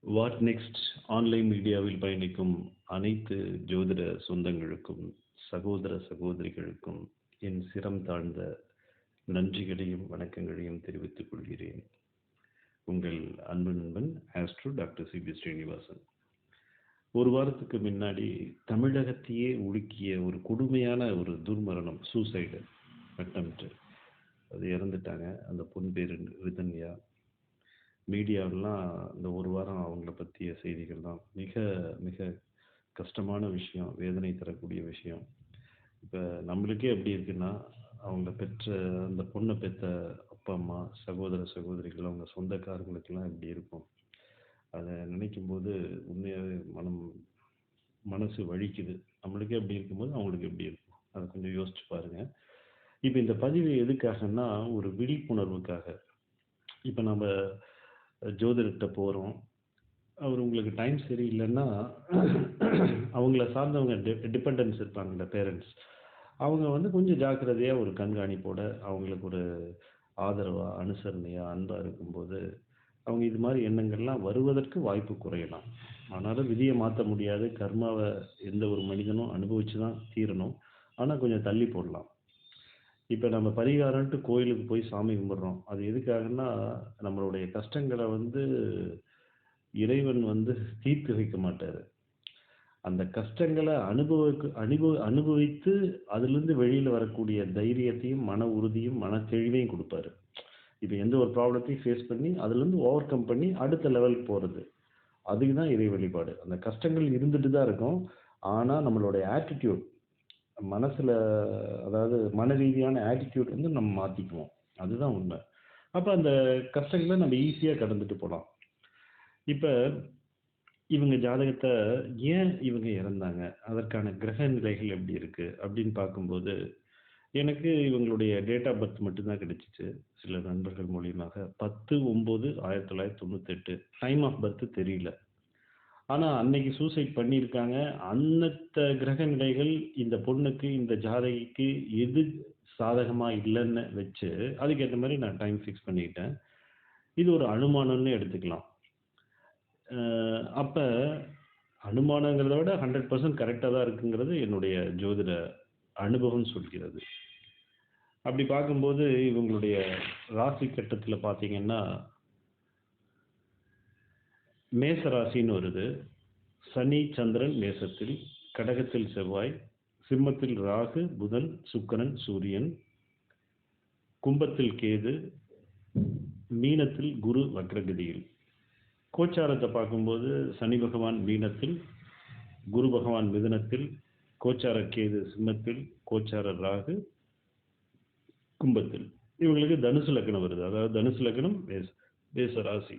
What next online மீடியாவில் பயணிக்கும் அனைத்து ஜோதிட சொந்தங்களுக்கும் சகோதர சகோதரிகளுக்கும் என் சிரம் தாழ்ந்த நன்றிகளையும் வணக்கங்களையும் தெரிவித்துக் கொள்கிறேன். உங்கள் அன்பு நண்பன் astro doctor C P Srinivasan. ஒரு வாரத்துக்கு முன்னாடி தமிழகத்தையே உலுக்கிய ஒரு கொடுமையான ஒரு துர்மரணம் சூசைடு அட்டம் அது இறந்துட்டாங்க. அந்த பொன் பேர் ரிதன்யா மீடியாவெல்லாம் இந்த ஒரு வாரம் அவங்கள பற்றிய செய்திகள் தான் மிக மிக கஷ்டமான விஷயம் வேதனை தரக்கூடிய விஷயம். இப்போ நம்மளுக்கே எப்படி இருக்குன்னா அவங்க பெற்ற அந்த பொண்ணை பெற்ற அப்பா அம்மா சகோதர சகோதரிகள் அவங்க சொந்தக்காரங்களுக்கெல்லாம் எப்படி இருக்கும். அதை நினைக்கும் போது உண்மையாகவே மனம் மனசு வழிக்குது நம்மளுக்கே எப்படி இருக்கும்போது அவங்களுக்கு எப்படி இருக்கும்? அதை கொஞ்சம் யோசிச்சு பாருங்க. இப்போ இந்த பதிவு எதுக்காகன்னா ஒரு விழிப்புணர்வுக்காக. இப்போ நம்ம ஜோதிடர்கிட்ட போகிறோம் அவர் உங்களுக்கு டைம் சரியில்லைன்னா அவங்கள சார்ந்தவங்க டிபெண்டன்ஸ் இருப்பாங்கள்ல பேரண்ட்ஸ் அவங்க வந்து கொஞ்சம் ஜாக்கிரதையாக ஒரு கண்காணிப்போட அவங்களுக்கு ஒரு ஆதரவாக அனுசரணையாக அன்பாக இருக்கும்போது அவங்க இது மாதிரி எண்ணங்கள்லாம் வருவதற்கு வாய்ப்பு குறையலாம். ஆனாலும் விதியை மாற்ற முடியாது. கர்மாவை எந்த ஒரு மனிதனும் அனுபவிச்சு தான் தீரணும். ஆனால் கொஞ்சம் தள்ளி போடலாம். இப்போ நம்ம பரிகாரம்ட்டு கோயிலுக்கு போய் சாமி கும்பிட்றோம். அது எதுக்காகன்னா நம்மளுடைய கஷ்டங்களை வந்து இறைவன் வந்து தீர்த்து வைக்க மாட்டார். அந்த கஷ்டங்களை அனுபவிக்கு அனுபவ அனுபவித்து அதுலேருந்து வெளியில் வரக்கூடிய தைரியத்தையும் மன உறுதியும் மன தெளிவையும் கொடுப்பாரு. இப்போ எந்த ஒரு ப்ராப்ளத்தையும் ஃபேஸ் பண்ணி அதுலேருந்து ஓவர் கம் பண்ணி அடுத்த லெவலுக்கு போகிறது அதுக்கு தான் இறை வழிபாடு. அந்த கஷ்டங்கள் இருந்துட்டு தான் இருக்கும். ஆனால் நம்மளுடைய ஆட்டிடியூட் மனசில் அதாவது மன ரீதியான ஆட்டிடியூட் வந்து நம்ம மாற்றிக்குவோம் அதுதான் உண்மை. அப்போ அந்த கஷ்டங்களை நம்ம ஈஸியாக கடந்துட்டு போகலாம் இப்போ இவங்க ஜாதகத்தை ஏன் இவங்க இறந்தாங்க? அதற்கான கிரக நிலைகள் எப்படி இருக்குது அப்படின்னு பார்க்கும்போது எனக்கு இவங்களுடைய டேட் ஆஃப் பர்த் மட்டும்தான் கிடைச்சிச்சு. சில நண்பர்கள் மூலியமாக பத்து ஒம்பது ஆயிரத்தி தொள்ளாயிரத்தி தொண்ணூத்தெட்டு. டைம் ஆஃப் பர்த் தெரியல. ஆனால் அன்னைக்கு சூசைட் பண்ணியிருக்காங்க. அன்னத்த கிரக நிலைகள் இந்த பொண்ணுக்கு இந்த ஜாதகிக்கு எது சாதகமாக இல்லைன்னு வச்சு அதுக்கேற்ற மாதிரி நான் டைம் ஃபிக்ஸ் பண்ணிக்கிட்டேன். இது ஒரு அனுமானம்னு எடுத்துக்கலாம். அப்போ அனுமானங்கிறத விட ஹண்ட்ரட் பர்சன்ட் கரெக்டாக தான் இருக்குங்கிறது என்னுடைய ஜோதிட அனுபவம் சொல்கிறது. அப்படி பார்க்கும்போது இவங்களுடைய ராசி கட்டத்தில் பார்த்தீங்கன்னா மேசராசின்னு வருது. சனி சந்திரன் மேசத்தில் கடகத்தில் செவ்வாய் சிம்மத்தில் ராகு புதன் சுக்கரன் சூரியன் கும்பத்தில் கேது மீனத்தில் குரு வக்ரகதியில். கோச்சாரத்தை பார்க்கும்போது சனி பகவான் மீனத்தில் குரு பகவான் மிதனத்தில் கோச்சார கேது சிம்மத்தில் கோச்சார ராகு கும்பத்தில். இவங்களுக்கு தனுசு லக்னம் வருது. அதாவது தனுசு லக்னம் பேச பேச ராசி.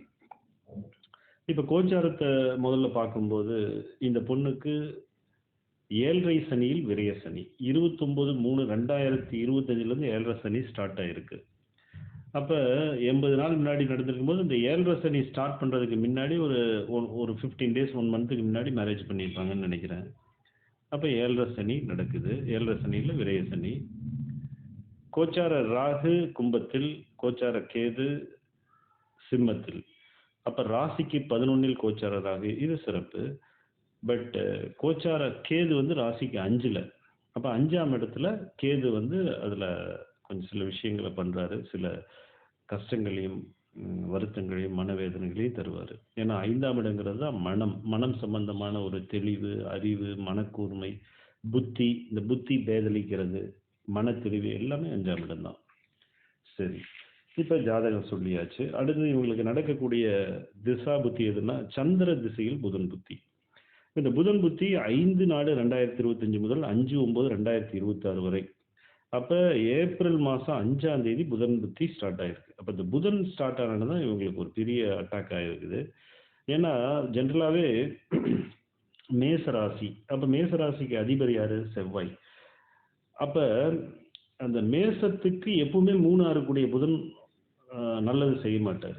இப்போ கோச்சாரத்தை முதல்ல பார்க்கும்போது இந்த பொண்ணுக்கு ஏழரை சனியில் விரைய சனி இருபத்தொம்போது மூணு ரெண்டாயிரத்தி இருபத்தஞ்சிலேருந்து ஏழரை சனி ஸ்டார்ட் ஆகிருக்கு அப்போ எண்பது நாள் முன்னாடி நடந்திருக்கும் போது இந்த ஏழரை சனி ஸ்டார்ட் பண்ணுறதுக்கு முன்னாடி ஒரு ஒரு ஃபிஃப்டீன் டேஸ் ஒன் மந்த்துக்கு முன்னாடி மேரேஜ் பண்ணியிருப்பாங்கன்னு நினைக்கிறேன். அப்போ ஏழரை சனி நடக்குது. ஏழரை சனியில் விரைய சனி. கோச்சார ராகு கும்பத்தில் கோச்சார கேது சிம்மத்தில். அப்போ ராசிக்கு பதினொன்னில் கோச்சாரராகு இது சிறப்பு. பட் கோச்சார கேது வந்து ராசிக்கு அஞ்சில். அப்போ அஞ்சாம் இடத்துல கேது வந்து அதில் கொஞ்சம் சில விஷயங்களை பண்ணுறாரு சில கஷ்டங்களையும் வருத்தங்களையும் மனவேதனைகளையும் தருவார். ஏன்னா ஐந்தாம் இடங்கிறது தான் மனம். மனம் சம்பந்தமான ஒரு தெளிவு அறிவு மனக்கூர்மை புத்தி. இந்த புத்தி பேதலிக்கிறது மன தெளிவு எல்லாமே அஞ்சாம் இடம் தான். சரி. இப்போ ஜாதகம் சொல்லியாச்சு. அடுத்து இவங்களுக்கு நடக்கக்கூடிய திசா புத்தி எதுனா சந்திர திசையில் புதன் புத்தி. இந்த புதன் புத்தி ஐந்து நாலு ரெண்டாயிரத்தி இருபத்தஞ்சு முதல் அஞ்சு ஒம்பது ரெண்டாயிரத்தி இருபத்தாறு வரை. அப்போ ஏப்ரல் மாதம் அஞ்சாம் தேதி புதன் புத்தி ஸ்டார்ட் ஆகிருக்கு அப்போ இந்த புதன் ஸ்டார்ட் ஆனது தான் இவங்களுக்கு ஒரு பெரிய அட்டாக் ஆகிருக்குது ஏன்னா ஜென்ரலாகவே மேசராசி அப்போ மேசராசிக்கு அதிபர் யார்? செவ்வாய். அப்போ அந்த மேசத்துக்கு எப்பவுமே மூணாறு கூடிய புதன் நல்லது செய்ய மாட்டார்.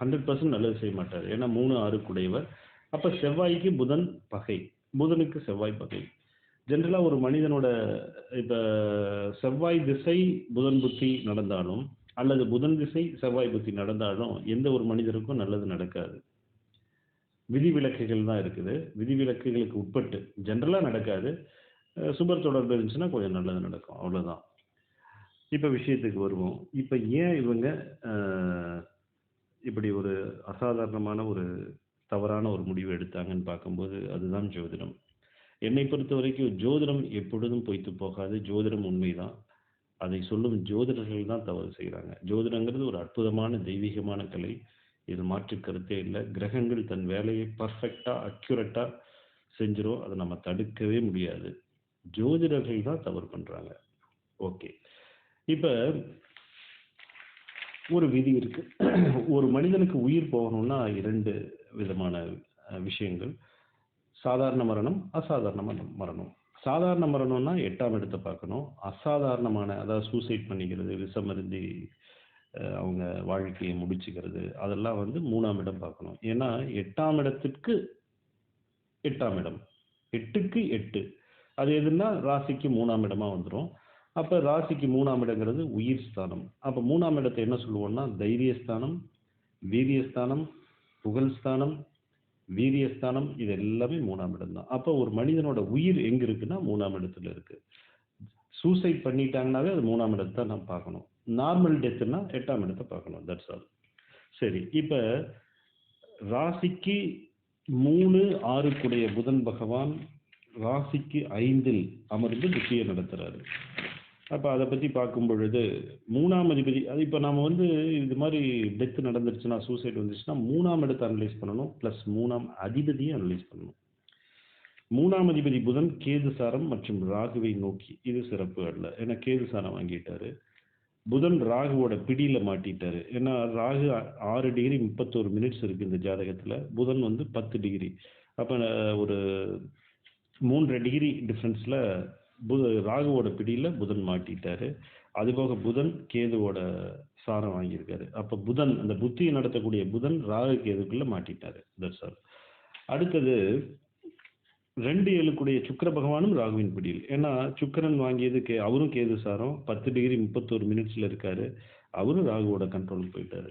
ஹண்ட்ரட் பர்சன்ட் நல்லது செய்ய மாட்டார். ஏன்னா மூணு ஆறு குடையவர் அப்போ செவ்வாய்க்கு புதன் பகை. புதனுக்கு செவ்வாய் பகை. ஜென்ரலாக ஒரு மனிதனோட இப்போ செவ்வாய் திசை புதன் புத்தி நடந்தாலும் அல்லது புதன் திசை செவ்வாய் புத்தி நடந்தாலும் எந்த ஒரு மனிதருக்கும் நல்லது நடக்காது. விதிவிலக்குகள் தான் இருக்குது. விதிவிலக்குகளுக்கு உட்பட்டு ஜென்ரலாக நடக்காது. சுபர் தொடர்பு இருந்துச்சுன்னா கொஞ்சம் நல்லது நடக்கும். அவ்வளோதான் இப்போ விஷயத்துக்கு வருவோம். இப்போ ஏன் இவங்க இப்படி ஒரு அசாதாரணமான ஒரு தவறான ஒரு முடிவு எடுத்தாங்கன்னு பார்க்கும்போது அதுதான் ஜோதிடம். என்னை பொறுத்த வரைக்கும் ஜோதிடம் எப்பொழுதும் பொய்த்து போகாது. ஜோதிடம் உண்மைதான். அதை சொல்லும் ஜோதிடர்கள் தான் தவறு செய்கிறாங்க ஜோதிடங்கிறது ஒரு அற்புதமான தெய்வீகமான கலை. இது மாற்று கருத்தே இல்லை. கிரகங்கள் தன் வேலையை பர்ஃபெக்டாக அக்யூரட்டாக செஞ்சிடும் அதை நம்ம தடுக்கவே முடியாது. ஜோதிடர்கள் தான் தவறு பண்ணுறாங்க ஓகே. இப்போ ஒரு விதி இருக்கு. ஒரு மனிதனுக்கு உயிர் போகணும்னா இரண்டு விதமான விஷயங்கள். சாதாரண மரணம் அசாதாரண மரணம். சாதாரண மரணம்னா எட்டாம் இடத்தை பார்க்கணும். அசாதாரணமான அதாவது சூசைட் பண்ணிக்கிறது விஷமருந்தி அவங்க வாழ்க்கையை முடிச்சுக்கிறது அதெல்லாம் வந்து மூணாம் இடம் பார்க்கணும். ஏன்னா எட்டாம் இடத்துக்கு எட்டாம் இடம். எட்டுக்கு எட்டு. அது எதுன்னா ராசிக்கு மூணாம் இடமா வந்துடும் அப்போ ராசிக்கு மூணாம் இடங்கிறது உயிர் ஸ்தானம். அப்போ மூணாம் இடத்தை என்ன சொல்லுவோம்னா தைரியஸ்தானம் வீரியஸ்தானம் புகழ்ஸ்தானம் வீரியஸ்தானம் இது எல்லாமே மூணாம் இடம் தான். அப்போ ஒரு மனிதனோட உயிர் எங்கே இருக்குன்னா மூணாம் இடத்துல இருக்கு. சூசைட் பண்ணிட்டாங்கனாவே அது மூணாம் இடத்தை தான் நம்ம பார்க்கணும். நார்மல் டெத்துனா எட்டாம் இடத்தை பார்க்கணும் தட்ஸ் ஆல் சரி இப்போ ராசிக்கு மூணு ஆறுக்குடைய புதன் பகவான் ராசிக்கு ஐந்தில் அமர்ந்து திசையை நடத்துகிறாரு அப்போ அதை பற்றி பார்க்கும் பொழுது மூணாம் அதிபதி அது இப்போ நாம் வந்து இது மாதிரி டெத்து நடந்துருச்சுன்னா சூசைட் வந்துச்சுன்னா மூணாம் இடத்தை அனலைஸ் பண்ணணும் ப்ளஸ் மூணாம் அதிபதியை அனலைஸ் பண்ணணும். மூணாம் அதிபதி புதன் கேது சாரம் மற்றும் ராகுவை நோக்கி. இது சிறப்பு அல்ல. ஏன்னா கேது சாரம் வாங்கிட்டாரு. புதன் ராகுவோட பிடியில் மாட்டிட்டாரு. ஏன்னா ராகு ஆறு டிகிரி முப்பத்தோரு மினிட்ஸ் இருக்கு இந்த ஜாதகத்தில். புதன் வந்து பத்து டிகிரி அப்போ ஒரு மூன்றரை டிகிரி டிஃப்ரென்ஸில் புத ராகுவோட பிடியில் புதன் மாட்டிட்டாரு. அதுபோக புதன் கேதுவோட சாரம் வாங்கியிருக்காரு. அப்போ புதன் அந்த புத்தியை நடத்தக்கூடிய புதன் ராகு கேதுக்குள்ளே மாட்டிட்டாரு. தட்ஸ் ஆல் அடுத்தது ரெண்டு ஏழுக்குடைய சுக்கர பகவானும் ராகுவின் பிடியில். ஏன்னா சுக்கிரன் வாங்கியது கே அவரும் கேது சாரம். பத்து டிகிரி முப்பத்தோரு மினிட்ஸில் இருக்காரு. அவரும் ராகுவோட கண்ட்ரோலுக்கு போயிட்டாரு.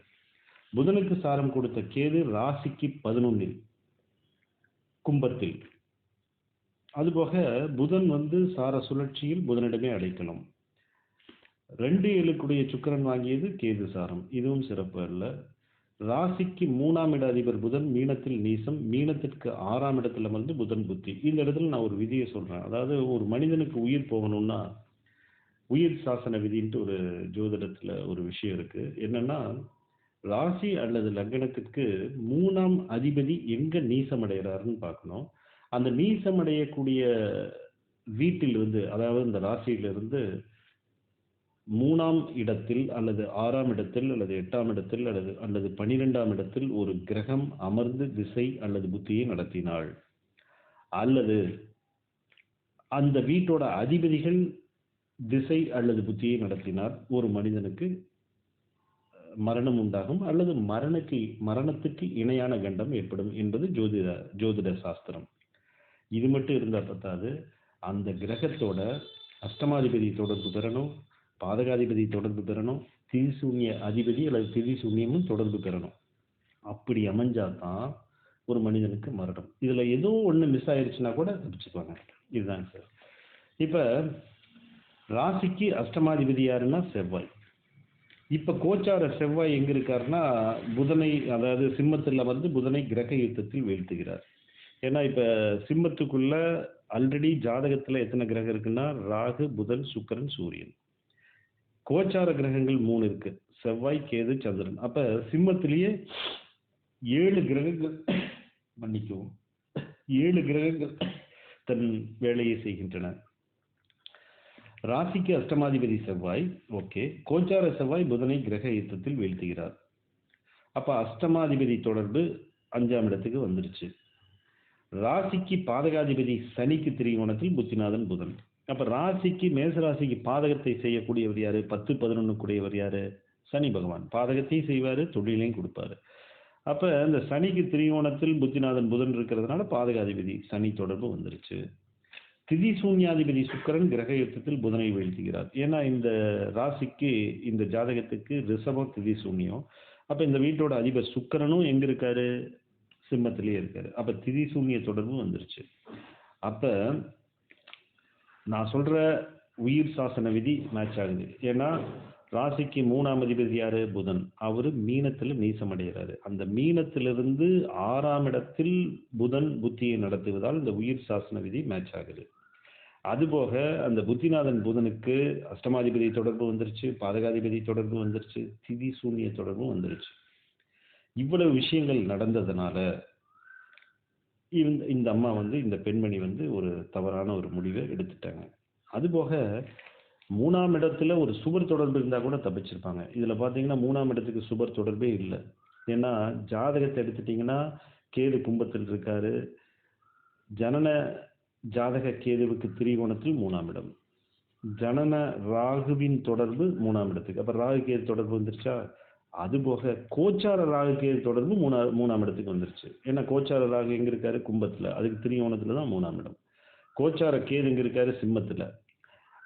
புதனுக்கு சாரம் கொடுத்த கேது ராசிக்கு பதினொன்னில் கும்பத்தில். அதுபோக புதன் வந்து சார சுழற்சியில் புதனிடமே அடைக்கணும். ரெண்டு ஏழுக்குடைய சுக்கிரன் வாங்கியது கேது சாரம். இதுவும் சிறப்பு அல்ல. ராசிக்கு மூணாம் இட அதிபர் புதன் மீனத்தில் நீசம் மீனத்திற்கு ஆறாம் இடத்துல வந்து புதன் புத்தி. இந்த இடத்துல நான் ஒரு விதியை சொல்றேன். அதாவது ஒரு மனிதனுக்கு உயிர் போகணும்னா உயிர் சாசன விதின்ட்டு ஒரு ஜோதிடத்துல ஒரு விஷயம் இருக்கு. என்னன்னா ராசி அல்லது லக்னத்திற்கு மூணாம் அதிபதி எங்க நீசம் அடைகிறாருன்னு பார்க்கணும். அந்த நீசம் அடையக்கூடிய வீட்டிலிருந்து அதாவது இந்த ராசியிலிருந்து மூணாம் இடத்தில் அல்லது ஆறாம் இடத்தில் அல்லது எட்டாம் இடத்தில் அல்லது அல்லது பனிரெண்டாம் இடத்தில் ஒரு கிரகம் அமர்ந்து திசை அல்லது புத்தியை நடத்தினாள். அல்லது அந்த வீட்டோட அதிபதிகள் திசை அல்லது புத்தியை நடத்தினார். ஒரு மனிதனுக்கு மரணம் உண்டாகும் அல்லது மரணக்கு மரணத்துக்கு இணையான கண்டம் ஏற்படும் என்பது ஜோதிட ஜோதிட சாஸ்திரம். இது மட்டும் இருந்தால் பத்தாது. அந்த கிரகத்தோட அஷ்டமாதிபதி தொடர்பு பெறணும் பாதகாதிபதி தொடர்பு பெறணும் திரிசூன்ய அதிபதி அல்லது திரிசூன்யமும் தொடர்பு பெறணும். அப்படி அமைஞ்சாதான் ஒரு மனிதனுக்கு மரணம். இதுல ஏதோ ஒண்ணு மிஸ் ஆயிடுச்சுன்னா கூட தப்பிச்சுக்குவாங்க இதுதாங்க சார் இப்ப ராசிக்கு அஷ்டமாதிபதி யாருன்னா செவ்வாய். இப்ப கோச்சார செவ்வாய் எங்க இருக்காருன்னா புதனை அதாவது சிம்மத்துல வந்து புதனை கிரக யுத்தத்தில் வீழ்த்துகிறார். ஏன்னா இப்போ சிம்மத்துக்குள்ள ஆல்ரெடி ஜாதகத்தில் எத்தனை கிரகம் இருக்குன்னா ராகு புதன் சுக்கிரன் சூரியன். கோச்சார கிரகங்கள் மூணு இருக்கு. செவ்வாய் கேது சந்திரன். அப்ப சிம்மத்திலேயே ஏழு கிரகங்கள் மன்னிக்கவும் ஏழு கிரகங்கள் தன் வேலையை செய்கின்றன. ராசிக்கு அஷ்டமாதிபதி செவ்வாய் ஓகே. கோச்சார செவ்வாய் புதனை கிரக யுத்தத்தில் வீழ்த்துகிறார். அப்ப அஷ்டமாதிபதி தொடர்பு அஞ்சாம் இடத்துக்கு வந்துருச்சு. ராசிக்கு பாதகாதிபதி சனிக்கு திரிகோணத்தில் புத்திநாதன் புதன். அப்ப ராசிக்கு மேச ராசிக்கு பாதகத்தை செய்யக்கூடியவர் யாரு? பத்து பதினொன்னு கூடியவர் யாரு? சனி பகவான். பாதகத்தையும் செய்வாரு தொழிலையும் கொடுப்பாரு. அப்ப இந்த சனிக்கு திரிகோணத்தில் புத்திநாதன் புதன் இருக்கிறதுனால பாதகாதிபதி சனி தொடர்பு வந்துருச்சு. திதி சூன்யாதிபதி சுக்கரன் கிரக யுத்தத்தில் புதனை வீழ்த்துகிறார். ஏன்னா இந்த ராசிக்கு இந்த ஜாதகத்துக்கு ரிஷபம் திதி சூன்யம். அப்ப இந்த வீட்டோட அதிபர் சுக்கரனும் எங்க இருக்காரு? சிம்மத்திலேயே இருக்காரு. அப்ப திதி சூன்ய தொடர்பு வந்துருச்சு. அப்ப நான் சொல்ற உயிர் சாசன விதி மேட்ச் ஆகுது. ஏன்னா ராசிக்கு மூணாம் அதிபதி யாரு? புதன். அவர் மீனத்தில் நீசம் அடைகிறாரு அந்த மீனத்திலிருந்து ஆறாம் இடத்தில் புதன் புத்தியை நடத்துவதால் இந்த உயிர் சாசன விதி மேட்ச் ஆகுது. அதுபோக அந்த புத்திநாதன் புதனுக்கு அஷ்டமாதிபதி தொடர்பு வந்துருச்சு பாதகாதிபதி தொடர்பு வந்துருச்சு திதி சூன்ய தொடர்பும் வந்துருச்சு. இவ்வளவு விஷயங்கள் நடந்ததுனால இந்த இந்த அம்மா வந்து இந்த பெண்மணி வந்து ஒரு தவறான ஒரு முடிவை எடுத்துட்டாங்க. அதுபோக மூணாம் இடத்துல ஒரு சுவர் தொடர்பு இருந்தால் கூட தப்பிச்சிருப்பாங்க. இதில் பார்த்தீங்கன்னா மூணாம் இடத்துக்கு சுவர் தொடர்பே இல்லை. ஏன்னா ஜாதகத்தை எடுத்துட்டிங்கன்னா கேது கும்பத்தில் இருக்காரு. ஜனன ஜாதக கேதுவுக்கு திரிகோணத்தில் மூணாம் இடம். ஜனன ராகுவின் தொடர்பு மூணாம் இடத்துக்கு. அப்போ ராகு கேது தொடர்பு வந்துருச்சா? அதுபோக கோச்சார ராகு கேது தொடர்பு மூணா மூணாம் இடத்துக்கு வந்துருச்சு. ஏன்னா கோச்சார ராகு எங்கே இருக்காரு? கும்பத்தில். அதுக்கு திரிகோணத்தில் தான் மூணாம் இடம். கோச்சார கேது எங்கே இருக்காரு? சிம்மத்தில்.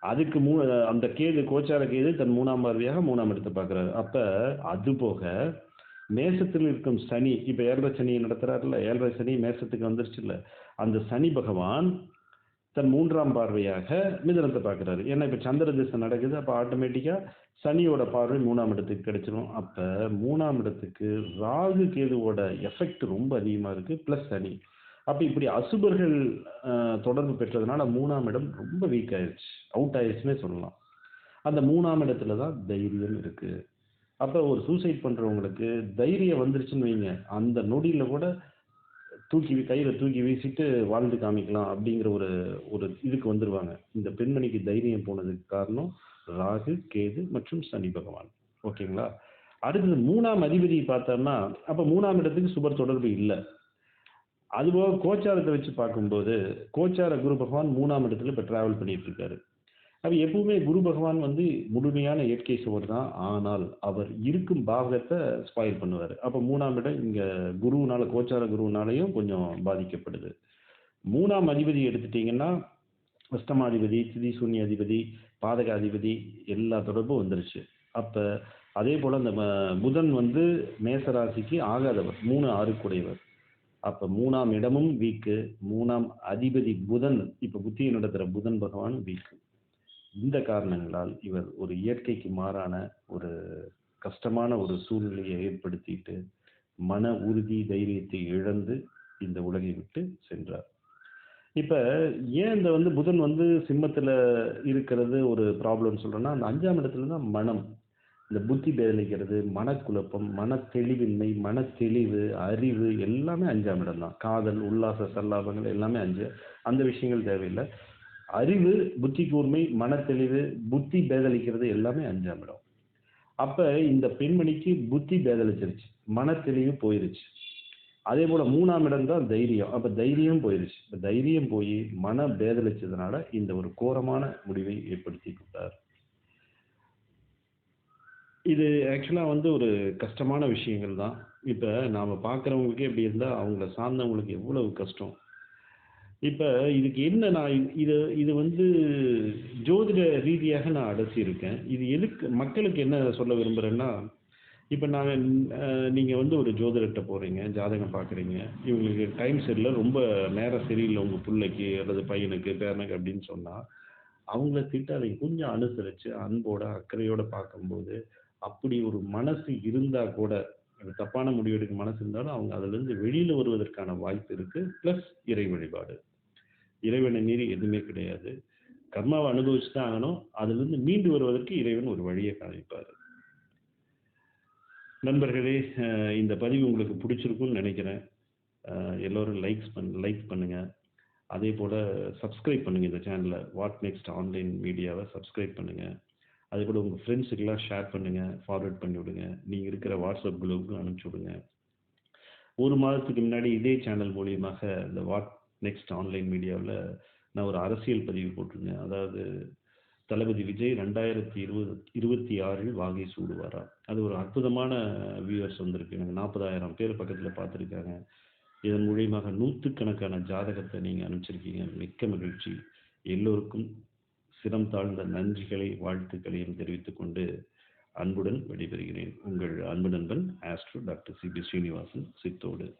அதுக்கு மூ அந்த கேது கோச்சார கேது தன் மூணாம் பார்வையாக மூணாம் இடத்தை பார்க்குறாரு. அப்போ அது போக மேசத்தில் இருக்கும் சனி இப்போ ஏழரை சனியை நடத்துறாருல்ல? ஏழரை சனி மேசத்துக்கு வந்துருச்சுல்ல? அந்த சனி பகவான் தன் மூன்றாம் பார்வையாக மிதனத்தை பார்க்குறாரு. ஏன்னா இப்போ சந்திர திசை நடக்குது அப்போ ஆட்டோமேட்டிக்காக சனியோட பார்வை மூணாம் இடத்துக்கு கிடைச்சிரும். அப்போ மூணாம் இடத்துக்கு ராகு கேதுவோட எஃபெக்ட் ரொம்ப அதிகமாக இருக்குது ப்ளஸ் சனி. அப்போ இப்படி அசுபர்கள் தொடர்பு பெற்றதுனால மூணாம் இடம் ரொம்ப வீக் ஆயிடுச்சு அவுட் ஆயிடுச்சுன்னே சொல்லலாம். அந்த மூணாம் இடத்துல தான் தைரியம் இருக்குது அப்போ ஒரு சூசைட் பண்ணுறவங்களுக்கு தைரியம் வந்துருச்சுன்னு வைங்க. அந்த நொடியில் கூட தூக்கி கையில் தூக்கி வீசிட்டு வாழ்ந்து காமிக்கலாம் அப்படிங்கிற ஒரு ஒரு இதுக்கு வந்துடுவாங்க இந்த பெண்மணிக்கு தைரியம் போனதுக்கு காரணம் ராகு கேது மற்றும் சனி பகவான். ஓகேங்களா? அடுத்தது மூணாம் அதிபதி பார்த்தோம்னா அப்போ மூணாம் இடத்துக்கு சுபர் தொடர்பு இல்லை. அதுபோக கோச்சாரத்தை வச்சு பார்க்கும்போது கோச்சார குரு பகவான் மூணாம் இடத்துல இப்போ டிராவல் பண்ணிட்டு இருக்காரு. அப்போ எப்பவுமே குரு பகவான் வந்து முழுமையான இயற்கை சுவர் தான். ஆனால் அவர் இருக்கும் பாகத்தை ஸ்பாயில் பண்ணுவார். அப்போ மூணாம் இடம் இங்கே குருவுனால கோச்சார குருவுனாலையும் கொஞ்சம் பாதிக்கப்படுது. மூணாம் அதிபதி எடுத்துட்டிங்கன்னா அஷ்டமாதிபதி திதி சூன்ய அதிபதி பாதகாதிபதி எல்லா தொடர்பும் வந்துருச்சு. அப்போ அதே போல் அந்த புதன் வந்து மேசராசிக்கு ஆகாதவர் மூணு ஆறுக்குடையவர். அப்போ மூணாம் இடமும் வீக்கு மூணாம் அதிபதி புதன் இப்போ புத்தியை நடத்துகிற புதன் பகவான் வீக்கு. இந்த காரணங்களால் இவர் ஒரு இயற்கைக்கு மாறான ஒரு கஷ்டமான ஒரு சூழ்நிலையை ஏற்படுத்திட்டு மன உறுதி தைரியத்தை இழந்து இந்த உலகை விட்டு சென்றார். இப்போ ஏன் இந்த வந்து புதன் வந்து சிம்மத்தில் இருக்கிறது ஒரு ப்ராப்ளம்னு சொல்கிறேன்னா அந்த அஞ்சாம் இடத்துல தான் மனம். இந்த புத்தி பேதலிக்கிறது மனக்குழப்பம் மன தெளிவின்மை மன தெளிவு அறிவு எல்லாமே அஞ்சாம் இடம் தான். காதல் உல்லாச சல்லாபங்கள் எல்லாமே அஞ்சு. அந்த விஷயங்கள் தேவையில்லை. அறிவு புத்தி கூர்மை மனத்தெளிவு புத்தி பேதலிக்கிறது எல்லாமே அஞ்சாம் இடம். அப்ப இந்த பெண்மணிக்கு புத்தி பேதலிச்சிருச்சு மனத்தெளிவு போயிருச்சு. அதே போல மூணாம் இடம் தான் தைரியம். அப்ப தைரியம் போயிருச்சு. இப்ப தைரியம் போய் மன பேதலிச்சதுனால இந்த ஒரு கோரமான முடிவை ஏற்படுத்தி கொடுத்தார். இது ஆக்சுவலாக வந்து ஒரு கஷ்டமான விஷயங்கள் தான். இப்போ நாம் பார்க்குறவங்களுக்கே இப்படி இருந்தால் அவங்கள சார்ந்தவங்களுக்கு எவ்வளவு கஷ்டம்? இப்போ இதுக்கு என்ன நான் இது இது வந்து ஜோதிட ரீதியாக நான் அடைச்சிருக்கேன். இது எதுக்கு மக்களுக்கு என்ன சொல்ல விரும்புகிறேன்னா இப்போ நாங்கள் நீங்கள் வந்து ஒரு ஜோதிடர்கிட்ட போகிறீங்க ஜாதகம் பார்க்குறீங்க இவங்களுக்கு டைம் சரியில்லை ரொம்ப நேரம் சரியில்லை உங்கள் பிள்ளைக்கு அல்லது பையனுக்கு பேரனுக்கு அப்படின்னு சொன்னால் அவங்கள திட்டாதீங்க. கொஞ்சம் அனுசரித்து அன்போட அக்கறையோடு பார்க்கும்போது அப்படி ஒரு மனசு இருந்தால் கூட தப்பான முடிவெடுக்க மனசு இருந்தாலும் அவங்க அதுலேருந்து வெளியில் வருவதற்கான வாய்ப்பு இருக்குது ப்ளஸ் இறை வழிபாடு. இறைவனை மீறி எதுவுமே கிடையாது. கர்மாவை அனுபவிச்சு தான் ஆகணும் அதுலேருந்து மீண்டு வருவதற்கு இறைவன் ஒரு வழியை காமிப்பார் நண்பர்களே இந்த பதிவு உங்களுக்கு பிடிச்சிருக்கும்னு நினைக்கிறேன். எல்லோரும் லைக்ஸ் பண் லைக் பண்ணுங்கள் அதே போல் சப்ஸ்கிரைப் பண்ணுங்கள் இந்த சேனலை வாட் நெக்ஸ்ட் ஆன்லைன் மீடியாவை சப்ஸ்கிரைப் பண்ணுங்கள் அதே போல் உங்கள் ஃப்ரெண்ட்ஸுக்கெல்லாம் ஷேர் பண்ணுங்கள் ஃபார்வர்ட் பண்ணி விடுங்க. நீங்கள் இருக்கிற வாட்ஸ்அப் குரூப்புக்கு அனுப்பிச்சி விடுங்க. ஒரு மாதத்துக்கு முன்னாடி இதே சேனல் மூலியமாக இந்த வாட் நெக்ஸ்ட் ஆன்லைன் மீடியாவில் நான் ஒரு அரசியல் பதிவு போட்டிருந்தேன். அதாவது தளபதி விஜய் ரெண்டாயிரத்தி இருபது இருபத்தி ஆறில் வாகை சூடுவாரா? அது ஒரு அற்புதமான வியூவர்ஸ் வந்திருக்கு. எனக்கு நாற்பதாயிரம் பேர் பக்கத்தில் பார்த்துருக்காங்க. இதன் மூலியமாக நூற்றுக்கணக்கான ஜாதகத்தை நீங்கள் அனுப்பிச்சிருக்கீங்க. மிக்க மகிழ்ச்சி. எல்லோருக்கும் சிரம் தாழ்ந்த நன்றிகளை வாழ்த்துக்களையும் தெரிவித்துக் கொண்டு அன்புடன் விடைபெறுகிறேன். உங்கள் அன்பு நண்பன் astro doctor C P Srinivasan Chithode.